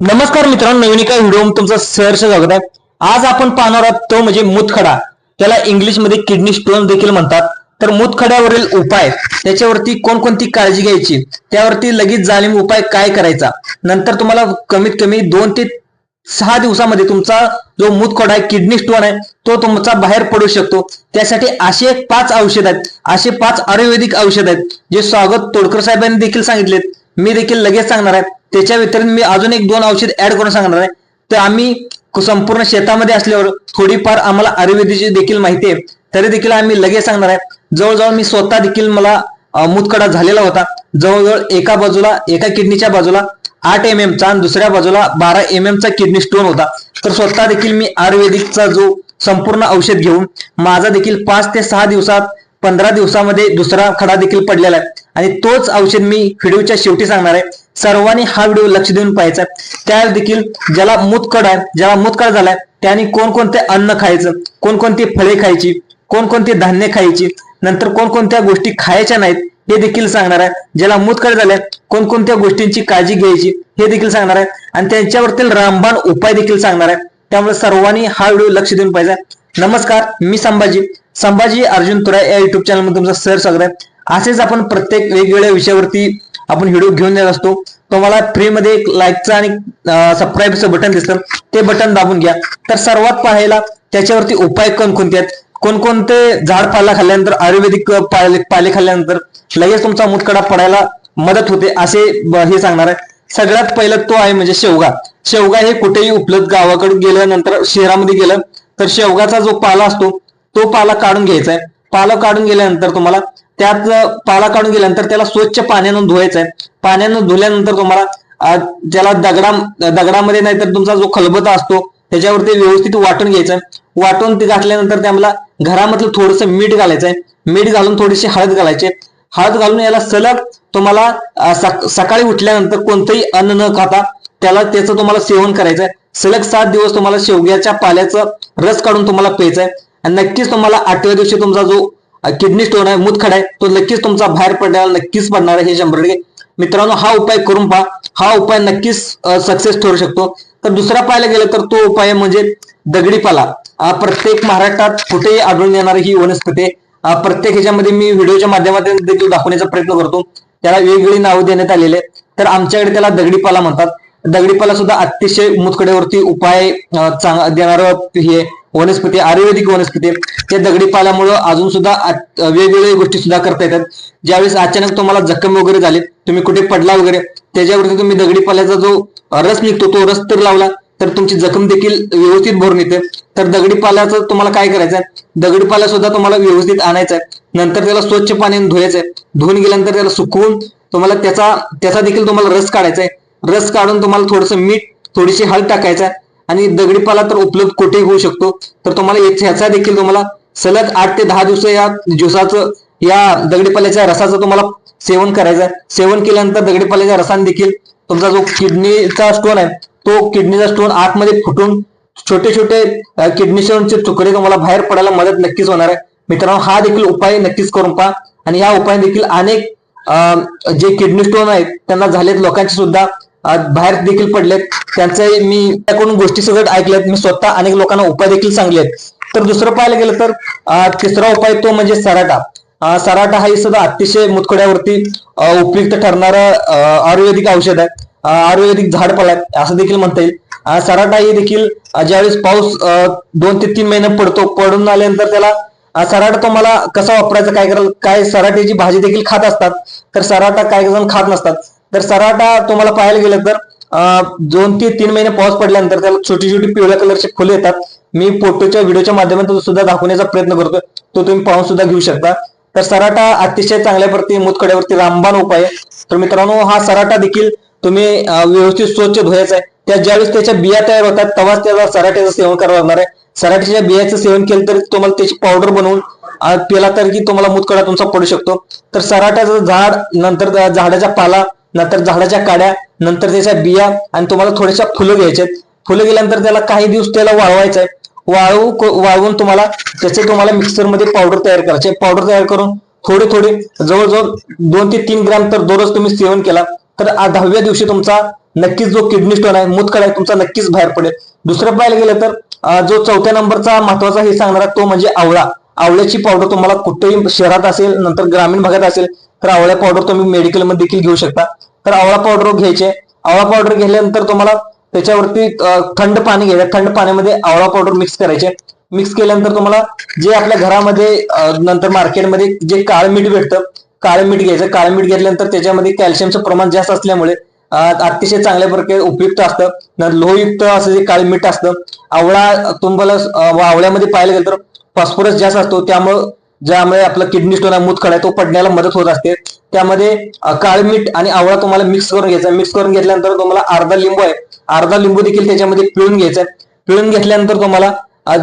नमस्कार मित्रांनो नवीन एका व्हिडिओ तुमचं सहर्ष स्वागत आहे. आज आपण पाहणार आहोत तो म्हणजे मूतखडा. त्याला इंग्लिशमध्ये किडनी स्टोन देखील म्हणतात. तर मूतखड्यावरील उपाय त्याच्यावरती कोणकोणती काळजी घ्यायची? त्यावरती लगेच जाणीव उपाय काय करायचा? नंतर तुम्हाला कमीत कमी दोन ते सहा दिवसामध्ये तुमचा जो मूतखडा आहे किडनी स्टोन आहे तो तुमचा बाहेर पडू शकतो. त्यासाठी असे एक पाच औषध आहेत. असे पाच आयुर्वेदिक औषध आहेत जे स्वागत तोडकर साहेबांनी देखील सांगितलेत. मी देखील लगेच सांगणार आहे. त्याच्या व्यतिरिक्त मी अजून एक दोन औषध ऍड करून सांगणार आहे. तर आम्ही संपूर्ण शेतामध्ये असल्यावर थोडीफार आम्हाला आयुर्वेदीची देखील माहिती आहे. तरी देखील आम्ही लगेच सांगणार आहे. जवळजवळ मी स्वतः देखील मला मुतकडा झालेला होता. जवळजवळ एका बाजूला एका किडनीच्या बाजूला आठ एम एम चा आणि दुसऱ्या बाजूला बारा एम एम चा किडनी स्टोन होता. तर स्वतः देखील मी आयुर्वेदिकचा जो संपूर्ण औषध घेऊन माझा देखील पाच ते सहा दिवसात पंधरा दिवसामध्ये दुसरा खडा देखील पडलेला आहे. आणि तोच औषध मी व्हिडिओच्या शेवटी सांगणार आहे. सर्वांनी हा व्हिडिओ लक्ष देऊन पाहायचा त्या देखील ज्याला मूतकड आहे ज्याला मूतकड झालाय त्याने कोणकोणते अन्न खायचं कोणकोणती फळे खायची कोणकोणती धान्य खायची नंतर कोणकोणत्या गोष्टी खायच्या नाहीत हे देखील सांगणार आहे. ज्याला मूतकड झालाय कोणकोणत्या गोष्टींची काळजी घ्यायची हे देखील सांगणार आहे. आणि त्यांच्यावरतील रामबाण उपाय देखील सांगणार आहे. त्यामुळे सर्वांनी हा व्हिडिओ लक्ष देऊन पाहिजे नमस्कार मी संभाजी. संभाजी अर्जुन तुराय या युट्यूब चॅनलमध्ये तुमचं सर स्वागत आहे. असेच आपण प्रत्येक वेगवेगळ्या विषयावरती आपण व्हिडिओ घेऊन येत असतो. तुम्हाला फ्रीमध्ये एक लाईकचं आणि सबस्क्राईबचं बटन दिसतं ते बटन दाबून घ्या. तर सर्वात पाहायला त्याच्यावरती उपाय कोणकोणते आहेत? कोणकोणते झाड पाला खाल्ल्यानंतर आयुर्वेदिक पाले पाले खाल्ल्यानंतर लगेच तुमचा मुतकडा पडायला मदत होते असे हे सांगणार आहे. सगळ्यात पहिलं तो आहे म्हणजे शेवगा. शेवगा हे कुठेही उपलब्ध गावाकडून गेल्यानंतर शहरामध्ये गेलं तर शेवगाचा जो पाला असतो तो पाला काढून घ्यायचा आहे. पाला काढून गेल्यानंतर तुम्हाला त्यात पाला काढून गेल्यानंतर त्याला स्वच्छ पाण्यानं धुवायचा आहे. पाण्यानं धुल्यानंतर तुम्हाला ज्याला दगडा दगडामध्ये नाहीतर तुमचा जो खलबता असतो त्याच्यावरती व्यवस्थित वाटून घ्यायचं आहे. वाटून ते घातल्यानंतर त्याला घरामधलं थोडंसं मीठ घालायचं आहे. मीठ घालून थोडीशी हळद घालायची हळद घालून याला सलग तुम्हाला सकाळी उठल्यानंतर कोणतंही अन्न न खाता त्याला त्याचं तुम्हाला सेवन करायचं आहे. सलग सात दिवस तुम्हाला शेवग्याच्या पाल्याचं रस काढून तुम्हाला प्यायचा आहे आणि नक्कीच तुम्हाला आठव्या दिवशी तुमचा जो किडनी स्टोन आहे मुतखड आहे तो नक्कीच तुमचा बाहेर पडण्याला नक्कीच पडणार आहे हे शंभर टक्के. मित्रांनो हा उपाय करून पहा. हा उपाय नक्कीच सक्सेस ठरू शकतो. तर दुसरा पाहायला गेलं तर तो उपाय म्हणजे दगडी पाला प्रत्येक महाराष्ट्रात कुठेही आढळून येणारी ही वनस्पती आहे. प्रत्येक ह्याच्यामध्ये मी व्हिडिओच्या माध्यमातून देखील दाखवण्याचा प्रयत्न करतो. त्याला वेगवेगळी नावं देण्यात आलेली आहे तर आमच्याकडे त्याला दगडी पाला म्हणतात. दगडीपाला सुद्धा अतिशय मुतखड्यावरती उपाय देणार चांग- देणारं हे वनस्पती आयुर्वेदिक वनस्पती. त्या दगडीपाल्यामुळं अजून सुद्धा वेगवेगळ्या गोष्टी सुद्धा करता येतात. ज्यावेळेस अचानक तुम्हाला जखम वगैरे झाली तुम्ही कुठे पडला वगैरे त्याच्यावरती तुम्ही दगडीपाल्याचा जो रस निघतो तो रस तर लावला तर तुमची जखम देखील व्यवस्थित भरून येते. तर दगडीपाल्याचं तुम्हाला काय करायचं आहे? दगडीपाला सुद्धा तुम्हाला व्यवस्थित आणायचा आहे. नंतर त्याला स्वच्छ पाण्याने धुवायचं आहे. धुवून गेल्यानंतर त्याला सुकवून तुम्हाला त्याचा त्याचा देखील तुम्हाला रस काढायचा आहे. रस काढून तुम्हाला थोडंसं मीठ थोडीशी हळद टाकायचं आहे. आणि दगडीपाला तर उपलब्ध कुठेही होऊ शकतो. तर तुम्हाला ह्याचा देखील तुम्हाला सलग आठ ते दहा दिवस या ज्युसाचं या दगडीपाल्याच्या रसाचं तुम्हाला सेवन करायचं आहे. सेवन केल्यानंतर दगडीपाल्याच्या रसाने देखील तुमचा जो किडनीचा स्टोन आहे तो किडनीचा स्टोन आतमध्ये फुटून छोटे छोटे किडनी स्टोनचे तुकडे तुम्हाला बाहेर पडायला मदत नक्कीच होणार आहे. मित्रांनो हा देखील उपाय नक्कीच करून पहा. आणि या उपाय देखील अनेक जे किडनी स्टोन आहेत त्यांना झालेत लोकांचे सुद्धा बाहेर देखील पडलेत. त्यांचे मी त्याकडून गोष्टी सगळं ऐकल्यात. मी स्वतः अनेक लोकांना उपाय देखील सांगले तर दुसरं पाहायला गेलं तर तिसरा उपाय तो म्हणजे सराटा. सराटा हा सुद्धा अतिशय मुतखड्यावरती उपयुक्त ठरणारा आयुर्वेदिक औषध आहे. आयुर्वेदिक झाड फळ आहे असं देखील म्हणता येईल. सराटा ही देखील ज्यावेळेस पाऊस दोन ते तीन महिने पडतो पडून आल्यानंतर त्याला सराटा तुम्हाला कसा वापरायचा काय करायला काय सराट्याची भाजी देखील खात असतात. तर सराटा काही जण खात नसतात. तर सराटा तुम्हाला पाहायला गेलं तर दोन ते तीन महिने पाऊस पडल्यानंतर त्याला छोटी छोटी पिवळ्या कलरची फुले येतात. मी फोटोच्या व्हिडिओच्या माध्यमातून सुद्धा दाखवण्याचा प्रयत्न करतो. तो तुम्ही पाहून सुद्धा घेऊ शकता. तर सराटा अतिशय चांगल्या प्रती मुतखड्यावरती रामबाण उपाय आहे. तर मित्रांनो हा सराटा देखील तुम्ही व्यवस्थित स्वच्छ धुवायचा आहे. त्या ज्यावेळेस त्याच्या बिया तयार होतात तेव्हाच त्याला सराट्याचं सेवन करावं लागणार आहे. सराट्याच्या बियाचं सेवन केलं तर तुम्हाला त्याची पावडर बनवून पेला पिला तर की तुम्हाला मुतकडा तुमचा पडू शकतो. तर सराट्याचं झाड नंतर झाडाचा पाला नंतर झाडाच्या काड्या नंतर त्याच्या बिया आणि तुम्हाला थोड्याशा फुलं घ्यायच्या फुलं गेल्यानंतर त्याला काही दिवस त्याला वाळवायचं आहे वाळवू वाळवून तुम्हाला त्याचे तुम्हाला मिक्सरमध्ये पावडर तयार करायचे. पावडर तयार करून थोडे थोडे जवळजवळ दोन ते तीन ग्रॅम तर दररोज तुम्ही सेवन केला तर दहाव्या दिवशी तुमचा नक्कीच जो किडनी स्टोन आहे मूतखडा आहे तुमचा नक्कीच बाहेर पडेल. दुसरं पाहायला गेलं तर जो चौथ्या नंबरचा महत्त्वाचा हे सांगणारा तो म्हणजे आवळा. आवळ्याची पावडर तुम्हाला कुठेही शहरात असेल नंतर ग्रामीण भागात असेल तर आवळ्या पावडर तुम्ही मेडिकलमध्ये देखील घेऊ शकता. तर आवळा पावडर घ्यायचे. आवळा पावडर घेतल्यानंतर तुम्हाला त्याच्यावरती थंड पाणी घ्यायचं. थंड पाण्यामध्ये आवळा पावडर मिक्स करायचे. मिक्स केल्यानंतर तुम्हाला जे आपल्या घरामध्ये नंतर मार्केटमध्ये जे काळं मीठ भेटतं काळं मीठ घ्यायचं. काळं मीठ घेतल्यानंतर त्याच्यामध्ये कॅल्शियमचं प्रमाण जास्त असल्यामुळे अतिशय चांगल्या प्रकारे उपयुक्त असतं. लोहयुक्त असं जे काळं मीठ असतं. आवळा तुम्हाला आवळ्यामध्ये पाहायला गेलं तर फॉस्फरस जास्त असतो. त्यामुळं ज्यामुळे आपला किडनी स्टोन आहे मूतखडा आहे तो पडण्याला मदत होत असते. त्यामध्ये काळ मीठ आणि आवळा तुम्हाला मिक्स करून घ्यायचा मिक्स करून घेतल्यानंतर तुम्हाला अर्धा लिंबू आहे. अर्धा लिंबू देखील त्याच्यामध्ये पिळून घ्यायचा पिळून घेतल्यानंतर तुम्हाला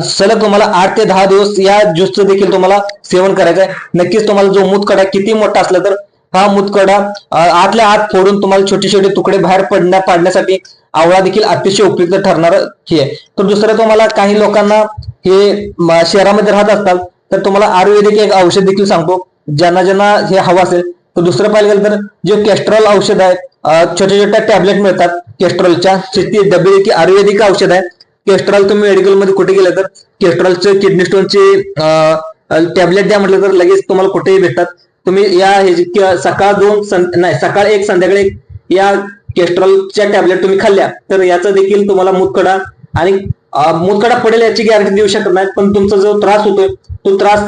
सलग तुम्हाला आठ ते दहा दिवस या ज्यूसचं देखील तुम्हाला सेवन करायचं आहे. नक्कीच तुम्हाला जो मूतकडा किती मोठा असला तर हा मूतकडा आतल्या आत फोडून तुम्हाला छोटे छोटे तुकडे बाहेर पडण्या पाडण्यासाठी आवळा देखील अतिशय उपयुक्त ठरणार हे आहे. तर दुसरं तुम्हाला काही लोकांना हे शहरामध्ये राहत असतात. तर तुम्हाला आयुर्वेदिक एक औषध देखील सांगतो. ज्यांना ज्यांना हे हवं असेल तर दुसरं पाहिलं गेलं तर जे कॅस्ट्रॉल औषध आहे छोट्या छोट्या टॅबलेट मिळतात कॅस्ट्रॉलच्या. ती डबे देखील आयुर्वेदिक औषध आहे. कॅस्ट्रॉल तुम्ही मेडिकलमध्ये कुठे गेलं तर कॅस्ट्रॉलचे किडनी स्टोनचे टॅबलेट द्या म्हटलं तर लगेच तुम्हाला कुठेही भेटतात. तुम्ही या सकाळ दोन सं- नाही सकाळ एक संध्याकाळी एक या कॅस्ट्रॉलच्या टॅबलेट तुम्ही खाल्ल्या तर याचा देखील तुम्हाला मुतखडा आणि मूतकडा पडेल याची गॅरंटी देऊ शकत नाही पण तुमचा जो त्रास होतोय तो त्रास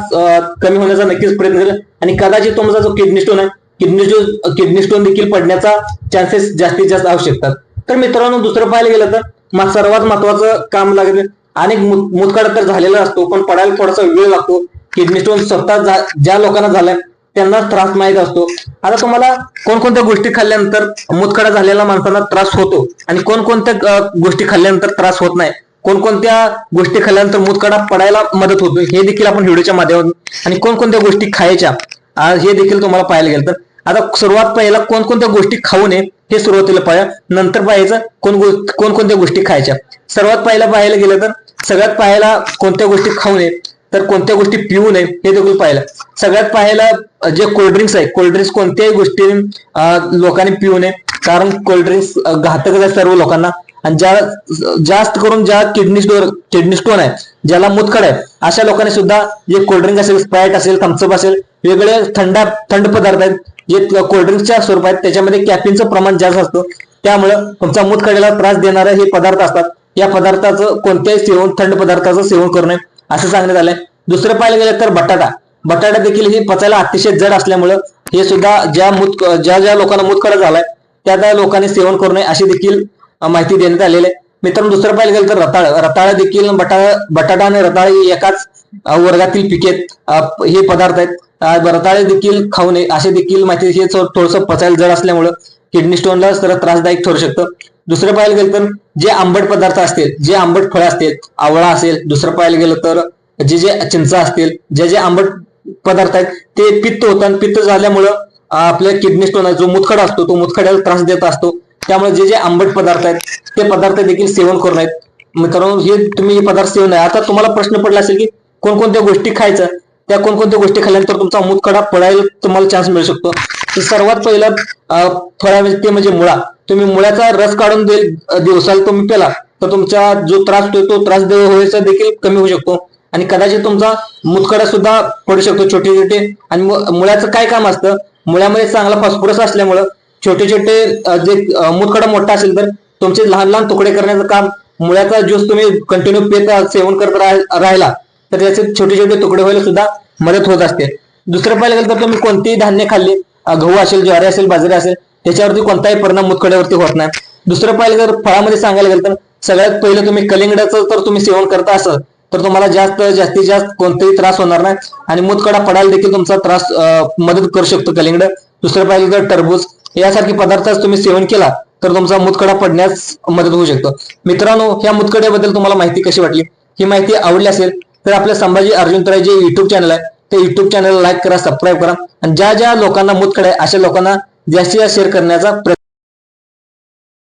कमी होण्याचा नक्कीच प्रयत्न करेल. आणि कदाचित तुमचा जो किडनी स्टोन आहे किडनी स्टोन किडनी स्टोन देखील पडण्याचा चान्सेस जास्तीत जास्त असू शकतात तर मित्रांनो दुसरं पाहायला गेलं तर सर्वात महत्वाचं काम लागेल अनेक मुतखडा मूतखडा तर झालेला असतो पण पडायला थोडासा वेळ लागतो. किडनी स्टोन स्वतः ज्या लोकांना झालाय त्यांना त्रास माहीत असतो. आता तुम्हाला कोणकोणत्या गोष्टी खाल्ल्यानंतर मूतखडा झालेल्या माणसांना त्रास होतो? आणि कोणकोणत्या गोष्टी खाल्ल्यानंतर त्रास होत नाही? कोणकोणत्या गोष्टी खाल्ल्यानंतर मूतखडा पडायला मदत होतो हे देखील आपण व्हिडिओच्या माध्यमातून आणि कोणकोणत्या गोष्टी खायच्या हे देखील तुम्हाला पाहायला गेलं तर. आता सुरुवात पहिला कोणकोणत्या गोष्टी खाऊ नये हे सुरुवातीला पाहिजे नंतर पाहायचं कोण कोणकोणत्या गोष्टी खायच्या. सर्वात पहिला पाहायला गेलं तर सगळ्यात पाहायला कोणत्या गोष्टी खाऊ नये तर कोणत्या गोष्टी पिऊ नये हे देखील पाहिलं सगळ्यात पाहायला जे कोल्ड्रिंक्स आहे कोल्ड्रिंक्स कोणत्याही गोष्टी लोकांनी पिऊ नये. कारण कोल्ड्रिंक्स घातकच आहे सर्व लोकांना. आणि ज्या जास्त करून ज्या किडनी स्टोर किडनी स्टोन आहे ज्याला मुतखड आहे अशा लोकांनी सुद्धा जे कोल्ड्रिंक असेल स्प्राईट असेल थम्सअप असेल वेगळे थंड थंड पदार्थ आहेत जे कोल्ड्रिंकच्या स्वरूपात आहेत त्याच्यामध्ये कॅफिनचं प्रमाण जास्त असतं. त्यामुळं तुमचा मुतखड्याला त्रास देणारे हे पदार्थ असतात. या पदार्थाचं कोणत्याही सेवन थंड पदार्थाचं सेवन करू नये असं सांगण्यात आलंय. दुसरं पाहायला गेलं तर बटाटा. बटाटा देखील हे पचायला अतिशय जड असल्यामुळं हे सुद्धा ज्या मुत ज्या ज्या लोकांना मुतखडा झालाय त्या त्या लोकांनी सेवन करू नये अशी देखील माहिती देण्यात आलेली आहे. मित्रांनो दुसरं पाहिलं गेलं तर रताळ. रताळ देखील बटाळा बटाटा आणि रताळ हे एकाच वर्गातील पिके आहेत. हे पदार्थ आहेत. रताळे देखील खाऊ नये असे देखील माहिती हे थोडस पचायला जड असल्यामुळं किडनी स्टोनला तर त्रासदायक ठरू शकतं. दुसरं पाहायला गेलं तर जे आंबट पदार्थ असतील जे आंबट फळं असतील आवळा असेल. दुसरं पाहायला गेलं तर जे जे चिंच असतील जे जे आंबट पदार्थ आहेत ते पित्त होतात आणि पित्त झाल्यामुळं आपल्या किडनी स्टोन जो मुतखडा असतो तो मुतखड्याला त्रास देत असतो. त्यामुळे जे जे आंबट पदार्थ आहेत ते पदार्थ देखील सेवन करू नयेत. मित्रांनो हे तुम्ही हे पदार्थ सेवन आहे आता तुम्हाला प्रश्न पडला असेल की कोणकोणत्या गोष्टी खायचं? त्या कोणकोणत्या गोष्टी खाल्ल्यानंतर तुमचा मूतकडा पडायला तुम्हाला चान्स मिळू शकतो. तर सर्वात पहिलं फळा म्हणजे ते म्हणजे मुळा. तुम्ही मुळ्याचा रस काढून दिवसाला तुम्ही पेला तर तुमचा जो त्रास होतो तो त्रास दे- देखील कमी होऊ शकतो. आणि कदाचित तुमचा मुतखडा सुद्धा पडू शकतो छोटे छोटे आणि मुळ्याचं काय काम असतं? मुळ्यामध्ये चांगला फॉस्फरस असल्यामुळं छोटे छोटे जे अ, मोठा असेल तर तुमचे लहान लहान तुकडे करण्याचं काम मुळ्याचा ज्यूस तुम्ही कंटिन्यू पेत सेवन करत राहिला तर त्याचे छोटे छोटे तुकडे व्हायला सुद्धा मदत होत असते. दुसरं पाहिलं गेलं तर तुम्ही कोणतीही धान्य खाल्ली गहू असेल ज्वारी असेल बाजरी असेल त्याच्यावरती कोणताही परिणाम मुतखड्यावरती होत नाही. दुसरं पाहिलं तर फळामध्ये सांगायला गेलं तर सगळ्यात पहिलं तुम्ही कलिंगडाचं तर तुम्ही सेवन करता असाल तर तुम्हाला जास्त जास्तीत जास्त कोणताही त्रास होणार नाही आणि मुतखडा पडायला देखील तुमचा त्रास मदत करू शकतो कलिंगड. दुसरं पाहिलं तर टरबूज यासारखे पदार्थ तुम्ही सेवन केला तर तुमचा मुतखडा पडण्यास मदत होऊ शकतो. मित्रांनो या मुतखड्याबद्दल तुम्हाला माहिती कशी वाटली? ही माहिती आवडली असेल तर आपल्या संभाजी अर्जुनतराय जे युट्यूब चॅनल आहे ते युट्यूब चॅनल लाईक करा सबस्क्राईब करा. आणि ज्या ज्या लोकांना मुतखडा आहे अशा लोकांना जास्तीत जास्त शेअर करण्याचा प्रयत्न